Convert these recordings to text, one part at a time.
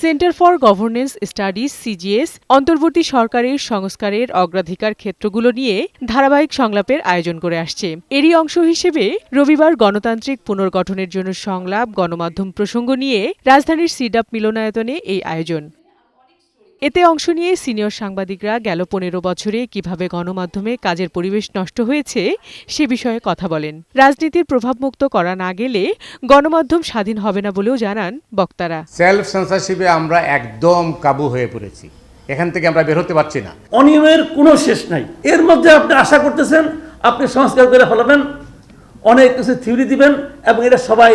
Centre for governance studies CGS অন্তর্বর্তী সরকারের সংস্কারের অগ্রাধিকার ক্ষেত্রগুলো নিয়ে ধারাবাহিক সংলাপের আয়োজন করে আসছে। এরই অংশ হিসেবে রবিবার গণতান্ত্রিক পুনর্গঠনের জন্য সংলাপ, গণমাধ্যম প্রসঙ্গ নিয়ে রাজধানীর সিডাপ মিলনায়তনে এই আয়োজন। এতে অংশ নিয়ে সিনিয়র সাংবাদিকরা গেল পনেরো বছরে কীভাবে গণমাধ্যমে কাজের পরিবেশ নষ্ট হয়েছে সে বিষয়ে কথা বলেন। রাজনীতির প্রভাবমুক্ত করা না গেলে গণমাধ্যম স্বাধীন হবে না বলেও জানান বক্তারা। সেলফ সেন্সারশিপে আমরা একদম কাবু হয়ে পড়েছি। এখান থেকে আমরা বের হতে পারছি না। অনিয়মের কোনো শেষ নাই। এর মধ্যে আপনি আশা করতেছেন আপনি সংস্কার করে ফেলাবেন অনেক কিছু থিওরি দিবেন এবং এটা সবাই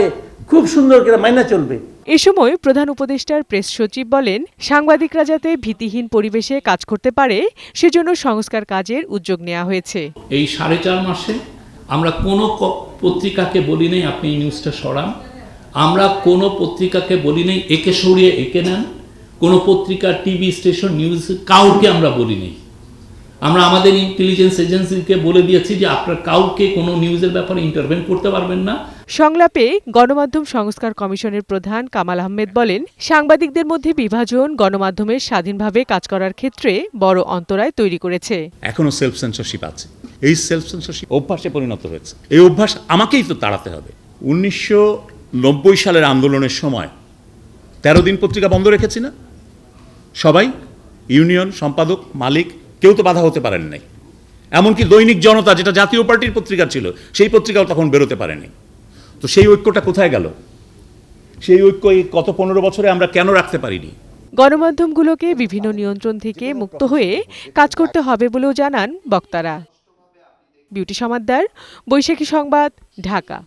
খুব সুন্দর করে মাইনা চলবে। এ সময় প্রধান উপদেষ্টার প্রেস সচিব বলেন সাংবাদিকরা যাতে ভীতিহীন পরিবেশে কাজ করতে পারে সেজন্য সংস্কার কাজের উদ্যোগ নেওয়া হয়েছে। এই সাড়ে চার মাসে আমরা কোনো পত্রিকাকে বলি নেই আপনি এই নিউজটা সরান। আমরা কোনো পত্রিকাকে বলি নেই একে সরিয়ে একে নেন। কোনো পত্রিকা টিভি স্টেশন নিউজ কাউকে আমরা বলি নেই। আমরা আমাদের ইন্টেলিজেন্স এজেন্সিকে বলে দিয়েছি যে আপনার কাউকে কোনো নিউজের ব্যাপারে ইন্টারভেন করতে পারবেন না। সংলাপে গণমাধ্যম সংস্কার কমিশনের প্রধান কামাল আহমেদ বলেন, সাংবাদিকদের মধ্যে বিভাজন গণমাধ্যমের স্বাধীনভাবে কাজ করার ক্ষেত্রে বড় অন্তরায় তৈরি করেছে। এখনও সেলফ সেন্সরশিপ আছে। এই সেলফ সেন্সরশিপ অভ্যাসে পরিণত হয়েছে। এই অভ্যাস আমাকেই তো তাড়াতে হবে। উনিশশো নব্বই সালের আন্দোলনের সময় তেরো দিন পত্রিকা বন্ধ রেখেছি না? সবাই, ইউনিয়ন, সম্পাদক, মালিক, কেউ তো বাধা হতে পারেন নাই। এমনকি দৈনিক জনতা, যেটা জাতীয় পার্টির পত্রিকা ছিল, সেই পত্রিকাও তখন বেরোতে পারেনি। তো সেই ঐক্যটা কোথায় গেল? সেই ঐক্য এই গত পনেরো বছরে আমরা কেন রাখতে পারিনি? গণমাধ্যমগুলোকে বিভিন্ন নিয়ন্ত্রণ থেকে মুক্ত হয়ে কাজ করতে হবে বলেও জানান বক্তারা। বিউটি সমাদ্দার, বৈশাখী সংবাদ, ঢাকা।